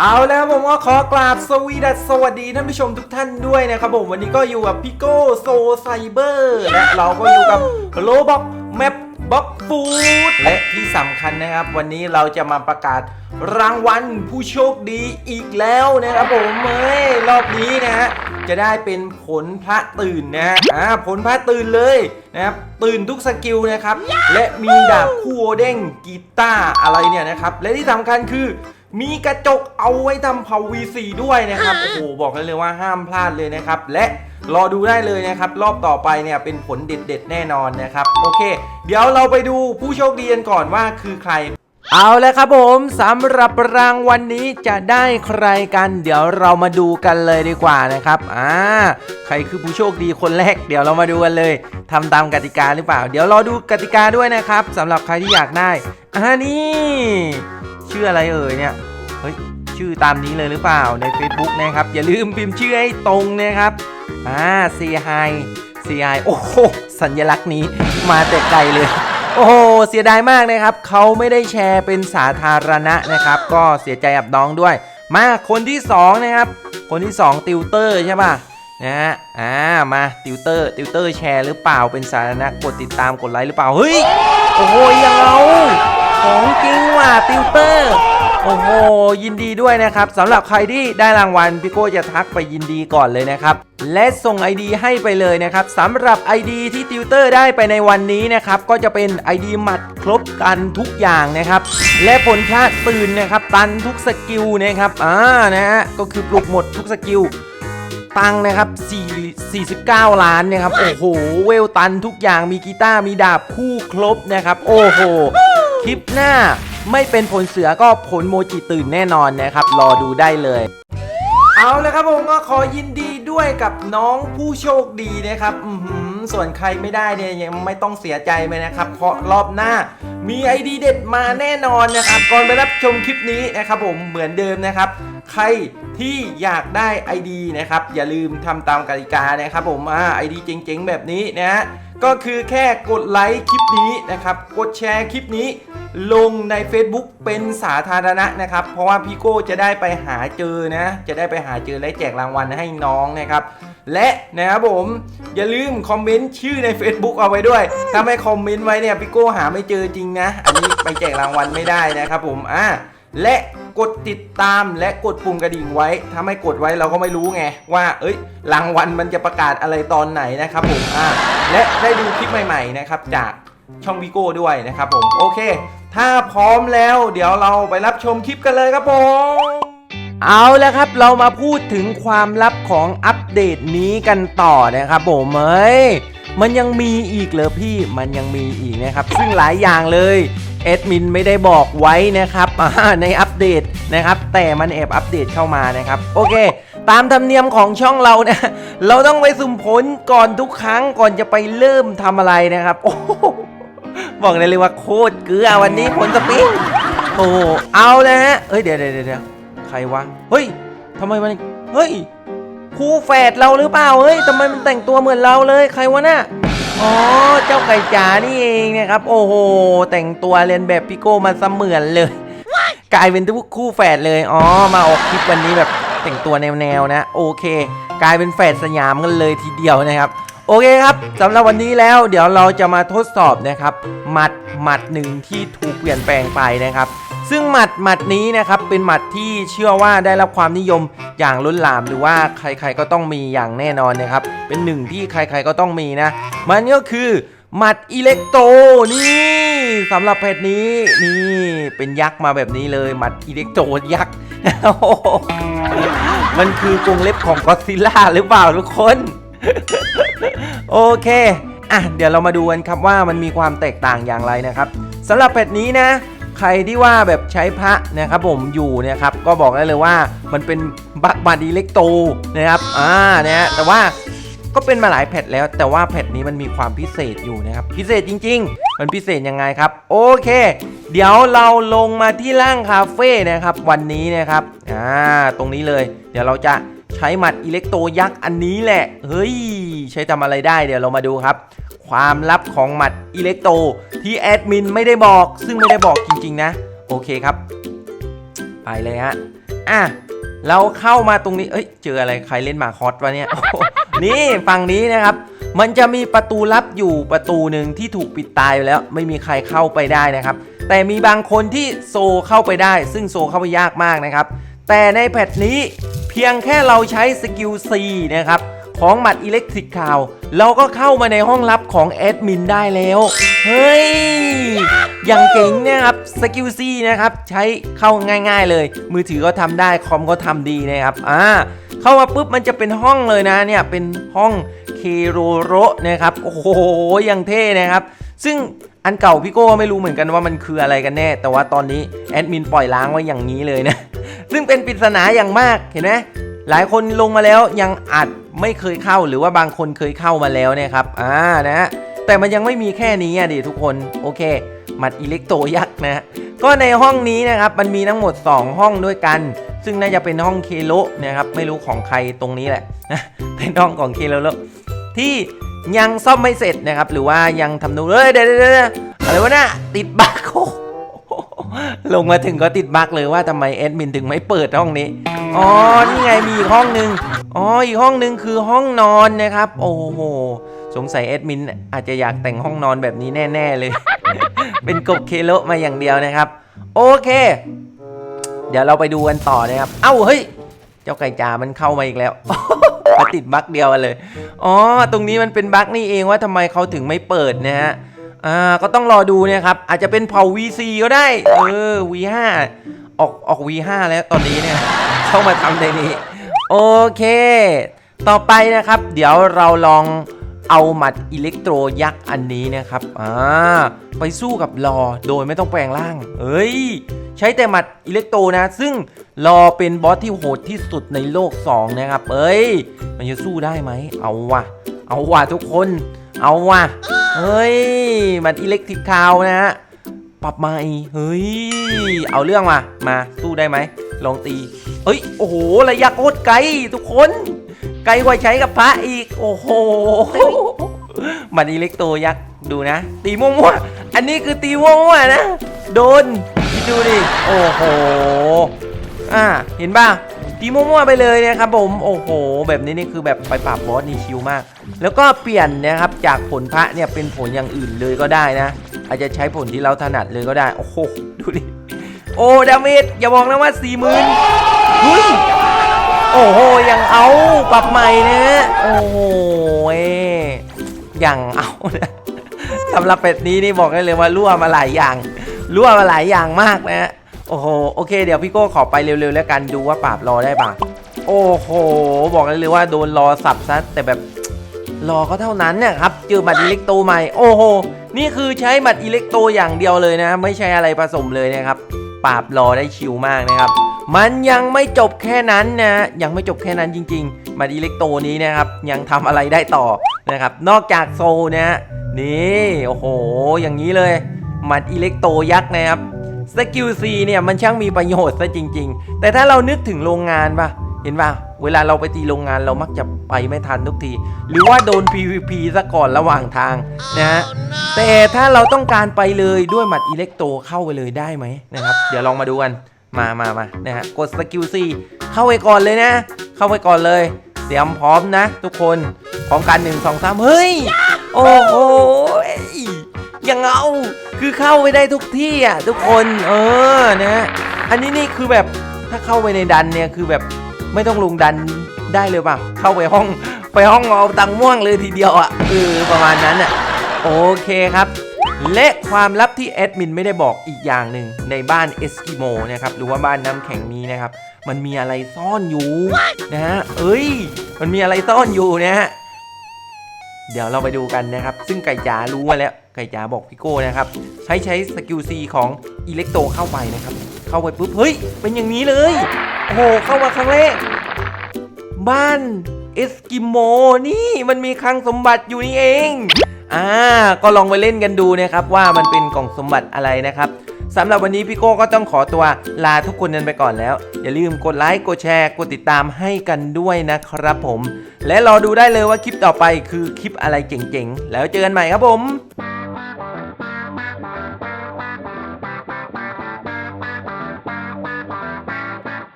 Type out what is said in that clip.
เอาแล้วผมก็ขอกราบสวีดัสสวัสดีท่านผู้ชมทุกท่านด้วยนะครับผมวันนี้ก็อยู่กับพี่โก้โซไซเบอร์และเราก็อยู่กับโลบ็อกแมปบ็อกฟูดและที่สำคัญนะครับ วันนี้เราจะมาประกาศรางวัลผู้โชคดีอีกแล้วนะครับผมเฮ้ยรอบนี้นะฮะจะได้เป็นผลพระตื่นนะฮะอ่าผลพระตื่นเลยนะครับตื่นทุกสกิลนะครับ และมีดาบคู่โอเด้งกีตาร์อะไรเนี่ยนะครับ และที่สำคัญคือ มีกระจกเอาไว้ทำเผา V4 ด้วยนะครับโอ้โหบอกเลยเลยว่าห้ามพลาดเลยนะครับ และรอดูได้เลยนะครับ รอบต่อไปเนี่ยเป็นผลเด็ดๆ แน่นอนนะครับ โอเค เดี๋ยวเราไปดูผู้โชคดีกันก่อนว่าคือใคร เอาแล้วครับผมสำหรับรางวัลนนี้จะได้ใครกัน เดี๋ยวเรามาดูกันเลยดีกว่านะครับอ่าใครคือผู้โชคดีคนแรก เดี๋ยวเรามาดูกันเลยทำตามกติกาหรือเปล่า เดี๋ยวรอดูกติกาด้วยนะครับสำหรับใครที่อยากได้อ่านี่ ชื่ออะไรเอ่ยเนี่ย เฮ้ย ชื่อตามนี้เลยหรือเปล่าใน Facebook นะครับ อย่าลืมพิมพ์ชื่อให้ตรงนะครับ อ่า c i c i โอ้โห สัญลักษณ์นี้มาแต่ไกลเลย โอ้โห เสียดายมากนะครับ เขาไม่ได้แชร์เป็นสาธารณะนะครับ ก็เสียใจกับน้องด้วย มาคนที่ 2 นะครับ คนที่ 2 ติวเตอร์ใช่ป่ะนะฮะ อ่า มาติวเตอร์ ติวเตอร์แชร์หรือเปล่า เป็นสาธารณะ กดติดตาม กดไลค์หรือเปล่า เฮ้ย โอ้โหยังเอา ของจริงว่ะติวเตอร์ โอ้โห ยินดีด้วยนะครับสำหรับใครที่ได้รางวัลพี่โก้จะทักไปยินดีก่อนเลยนะครับ และส่ง ID ให้ไปเลยนะครับสำหรับ ID ที่ติวเตอร์ได้ไปในวันนี้นะครับ ก็จะเป็น ID หมัดครบตันทุกอย่างนะครับ และผลพลาตื่นนะครับ ตันทุกสกิลนะครับอ่านะฮะก็คือปลุกหมดทุกสกิลตังนะครับ4 49 ล้านนะครับ โอ้โห เวลตันทุกอย่างมีกีตาร์มีดาบคู่ครบนะครับ โอ้โห คลิปหน้าไม่เป็นผลเสือก็ผลโมจิตื่นแน่นอนนะครับ รอดูได้เลย เอาเลยครับผมก็ขอยินดีด้วยกับน้องผู้โชคดีนะครับอืส่วนใครไม่ได้เนี่ยยังไม่ต้องเสียใจไปนะครับ เพราะรอบหน้ามีไอดีเด็ดมาแน่นอนนะครับ ก่อนไปรับชมคลิปนี้นะครับผมเหมือนเดิมนะครับ ใครที่อยากได้ ID นะครับ อย่าลืมทำตามกติกานะครับผมอ่าไอดีเจ๋งๆ แบบนี้นะฮะก็คือแค่กดไลค์คลิปนี้นะครับ กดแชร์คลิปนี้ ลงใน Facebook เป็นสาธารณะนะครับ เพราะว่าพี่โก้จะได้ไปหาเจอนะ จะได้ไปหาเจอและแจกรางวัลให้น้องนะครับ และนะครับผมอย่าลืมคอมเมนต์ชื่อใน Facebook เอาไว้ด้วย ถ้าไม่คอมเมนต์ไว้เนี่ยพี่โก้หาไม่เจอจริงนะ อันนี้ไปแจกรางวัลไม่ได้นะครับผมอ่าและกดติดตามและกดปุ่มกระดิ่งไว้ ถ้าไม่กดไว้เราก็ไม่รู้ไง ว่า เอ้ย รางวัลมันจะประกาศอะไรตอนไหนนะครับผมอ่าและได้ดูคลิปใหม่ ๆ นะครับ จากช่องวิโก้ด้วยนะครับผม โอเค ถ้าพร้อมแล้วเดี๋ยวเราไปรับชมคลิปกันเลยครับผม เอาแล้วครับเรามาพูดถึงความลับของอัปเดตนี้กันต่อนะครับผมเอ้ยมันยังมีอีกเหรอพี่มันยังมีอีกนะครับ ซึ่งหลายอย่างเลยเอดมินไม่ได้บอกไว้นะครับในอัปเดตนะครับ แต่มันแอบอัปเดตเข้ามานะครับ โอเค ตามธรรมเนียมของช่องเราเนี่ยเราต้องไปสุ่มผลก่อนทุกครั้งก่อนจะไปเริ่มทำอะไรนะครับ โอ้ บอกเลยเลยว่าโคตรเกลือวันนี้ผลสปริงโอ้เอาเลยฮะเฮ้ยเดี๋ยวเดี๋ยวเดี๋ยวใครวะเฮ้ยทำไมมันเฮ้ยคู่แฝดเราหรือเปล่าเฮ้ยทำไมมันแต่งตัวเหมือนเราเลยใครวะน่ะอ๋อเจ้าไก่จ๋านี่เองนะครับ โอ้โหแต่งตัวเรียนแบบพี่โก้มาเสมือนเลย กลายเป็นทุกคู่แฝดเลยอ๋อมาออกคลิปวันนี้แบบแต่งตัวแนวๆนะ โอเค กลายเป็นแฝดสยามกันเลยทีเดียวนะครับ โอเคครับสำหรับวันนี้แล้วเดี๋ยวเราจะมาทดสอบนะครับหมัดหมัดหนึ่งที่ถูกเปลี่ยนแปลงไปนะครับ ซึ่งหมัดหมัดนี้นะครับเป็นหมัดที่เชื่อว่าได้รับความนิยมอย่างล้นหลามหรือว่าใครๆก็ต้องมีอย่างแน่นอนนะครับ เป็นหนึ่งที่ใครๆก็ต้องมีนะ มันก็คือหมัดอิเล็กโตนี่สำหรับเพจนี้นี่เป็นยักษ์มาแบบนี้เลยหมัดอิเล็กโตยักษ์มันคือกรงเล็บของก็ซิล่าหรือเปล่าทุกคน โอเค อะ เดี๋ยวเรามาดูกันครับว่ามันมีความแตกต่างอย่างไรนะครับสำหรับแผ่นนี้นะ ใครที่ว่าแบบใช้พระนะครับผมอยู่เนะครับ ก็บอกได้เลยว่ามันเป็นบักบาดีเล็กโตนะครับ อ่าเนะฮะแต่ว่าก็เป็นมาหลายแพทแล้ว แต่ว่าแพทนี้มันมีความพิเศษอยู่นะครับ พิเศษจริง ๆ มันพิเศษยังไงครับ โอเค เดี๋ยวเราลงมาที่ล่างคาเฟ่นะครับ วันนี้นะครับ อ่า ตรงนี้เลย เดี๋ยวเราจะ ใช้หมัดอิเล็กโตยักษ์อันนี้แหละ เฮ้ย ใช้ทำอะไรได้เดี๋ยวเรามาดูครับ ความลับของหมัดอิเล็กโตที่แอดมินไม่ได้บอก ซึ่งไม่ได้บอกจริง ๆ นะ โอเคครับ ไปเลยฮะ อะ เราเข้ามาตรงนี้ เอ้ย เจออะไรใครเล่นหมาคอสวะเนี่ย นี่ฝั่งนี้นะครับ มันจะมีประตูลับอยู่ประตูหนึ่งที่ถูกปิดตายแล้ว ไม่มีใครเข้าไปได้นะครับ แต่มีบางคนที่โซเข้าไปได้ ซึ่งโซเข้าไปยากมากนะครับ แต่ในแพทนี้เพียงแค่เราใช้สกิล C นะครับ ของหมัดอิเล็กทริกคาว เราก็เข้ามาในห้องลับของแอดมินได้แล้ว เฮ้ย อย่างเจ๋งเนะครับสกิล C นะครับ ใช้เข้าง่าย ๆเลย มือถือก็ทำได้ คอมก็ทำดีนะครับ อ่า เข้ามาปุ๊บมันจะเป็นห้องเลยนะเนี่ย เป็นห้องเคโรโรนะครับ โอ้โหยังเท่นะครับ ซึ่งอันเก่าพี่โก้ไม่รู้เหมือนกันว่ามันคืออะไรกันแน่ แต่ว่าตอนนี้แอดมินปล่อยล้างไว้อย่างนี้เลยนะ ซึ่งเป็นปริศนาอย่างมากเห็นไหมหลายคนลงมาแล้วยังอาจไม่เคยเข้าหรือว่าบางคนเคยเข้ามาแล้วเนะครับอ่านะฮะแต่มันยังไม่มีแค่นี้อะดิทุกคนโอเคมัดอิเล็กโตยักษ์นะฮะก็ในห้องนี้นะครับมันมีทั้งหมด 2 ห้องด้วยกัน ซึ่งน่าจะเป็นห้องเคโลนะครับไม่รู้ของใครตรงนี้แหละนะเป็นห้องของเคโลที่ยังซ่อมไม่เสร็จนะครับ หรือว่ายังทำนูเอ้ยเดี๋ยวเดี๋ยวเดี๋ยวอะไรวะน่ะติดบั๊กโอ้โห ลงมาถึงก็ติดบั๊กเลยว่าทำไมแอดมินถึงไม่เปิดห้องนี้ อ๋อ นี่ไงมีอีกห้องหนึ่งอ๋อ อีกห้องหนึ่งคือห้องนอนนะครับ โอ้โห สงสัยแอดมินอาจจะอยากแต่งห้องนอนแบบนี้แน่ ๆ เลย เป็นกบเคโลมาอย่างเดียวนะครับ โอเค เดี๋ยวเราไปดูกันต่อนะครับ เอ้า เฮ้ย เจ้าไก่จ๋ามันเข้ามาอีกแล้วมาติดบั๊กเดียวเลย อ๋อ ตรงนี้มันเป็นบั๊กนี่เองว่าทำไมเขาถึงไม่เปิดนะฮะ อ่าก็ต้องรอดูเนะครับ อาจจะเป็นเผ่า VC ก็ได้ เออ V5 ออกออก V5 แล้วตอนนี้เนี่ย เข้ามาทำในนี้ โอเค ต่อไปนะครับ เดี๋ยวเราลองเอาหมัดอิเล็กโทรยักษ์อันนี้นะครับ อ่า ไปสู้กับรอโดยไม่ต้องแปลงร่าง เอ้ย ใช้แต่หมัดอิเล็กโทรนะ ซึ่งรอเป็นบอสที่โหดที่สุดในโลก 2 นะครับ เอ้ย มันจะสู้ได้ไหม เอาวะ เอาวะทุกคน เอาวะ เฮ้ย มันอิเล็กทริกคาวนะฮะ ปรับใหม่ เฮ้ย เอาเรื่องมา มาสู้ได้ไหม ลองตีเอ้ย โอ้โห ระยะโคตรไกลทุกคน ไกลกว่าใช้กับพระอีก โอ้โห มันอิเล็กโตยักษ์ ดูนะ ตีมั่วๆ อันนี้คือตีมั่วๆนะ โดนคิดดูดิ โอ้โห อ่า เห็นป่ะ ตีมั่วๆไปเลยนะครับผมโอ้โห แบบนี้นี่คือแบบไปปราบบอสนี่ชิลมาก แล้วก็เปลี่ยนนะครับจากผลพระเนี่ยเป็นผลอย่างอื่นเลยก็ได้นะ อาจจะใช้ผลที่เราถนัดเลยก็ได้ โอ้โหดูดิโอ้ดาเมจอย่าบอกนะว่าสี่หมื่นเฮ้ยโอ้โหยังเอาปรับใหม่นะโอ้โหเอ้ยังเอานะสำหรับเป็ดนี้นี่บอกได้เลยว่ารั่วมาหลายอย่างรั่วมาหลายอย่างมากนะ โอ้โหโอเคเดี๋ยวพี่โก้ขอไปเร็วๆแล้วกันดูว่าปราบรอได้ป่ะโอ้โห บอกเลยว่าโดนรอสับซะแต่แบบรอก็เท่านั้นเนี่ยครับเจอหมัดอิเล็กโตใหม่โอ้โหนี่คือใช้หมัดอิเล็กโตอย่างเดียวเลยนะไม่ใช่อะไรผสมเลยนะครับปราบรอได้ชิลมากนะครับ มันยังไม่จบแค่นั้นนะยังไม่จบแค่นั้นจริงๆหมัดอิเล็กโตนี้นะครับ ยังทำอะไรได้ต่อนะครับ นอกจากโซนะนี่โอ้โห อย่างนี้เลยมัดอิเล็กโตยักษ์นะครับ สกิลซีเนี่ยมันช่างมีประโยชน์ซะจริง ๆ แต่ถ้าเรานึกถึงโรงงานปะเห็นปะเวลาเราไปตีโรงงานเรามักจะไปไม่ทันทุกที หรือว่าโดน PVP ซะก่อนระหว่างทางนะฮะแต่ถ้าเราต้องการไปเลยด้วยหมัดอิเล็กโตเข้าไปเลยได้ไหมนะครับเดี๋ยวลองมาดูกันมามามานะฮะกดสกิลซีเข้าไปก่อนเลยนะ เข้าไปก่อนเลยเตรียมพร้อมนะ ทุกคนพร้อมกันหนึ่งสองสามเฮ้ย โอ้โหยังเอา คือเข้าไปได้ทุกที่อะทุกคนเออนะอันนี้นี่คือแบบถ้าเข้าไปในดันเนี่ยคือแบบไม่ต้องลงดันได้เลยป่ะเข้าไปห้องไปห้องเอาตังม่วงเลยทีเดียวอะเออประมาณนั้นอะโอเคครับ และความลับที่แอดมินไม่ได้บอกอีกอย่างหนึ่งในบ้านเอสกิโมนะครับหรือว่าบ้านน้ำแข็งนี้นะครับ มันมีอะไรซ่อนอยู่นะฮะเอ้ย มันมีอะไรซ่อนอยู่นะฮะ เดี๋ยวเราไปดูกันนะครับ ซึ่งไก่จ๋ารู้มาแล้ว ไก่จ๋าบอกพี่โก้นะครับ ให้ใช้สกิลซีของอิเล็กโตเข้าไปนะครับ เข้าไปปุ๊บ เฮ้ย เป็นอย่างนี้เลย โอ้โห เข้ามาครั้งแรก บ้านเอสกิโมนี่มันมีคลังสมบัติอยู่นี่เอง อ่า ก็ลองไปเล่นกันดูนะครับว่ามันเป็นกล่องสมบัติอะไรนะครับ สำหรับวันนี้พี่โก้ก็ต้องขอตัวลาทุกคนกันไปก่อนแล้ว อย่าลืมกดไลค์กดแชร์กดติดตามให้กันด้วยนะครับผม และรอดูได้เลยว่าคลิปต่อไปคือคลิปอะไรเจ๋งๆ แล้วเจอกันใหม่ครับผม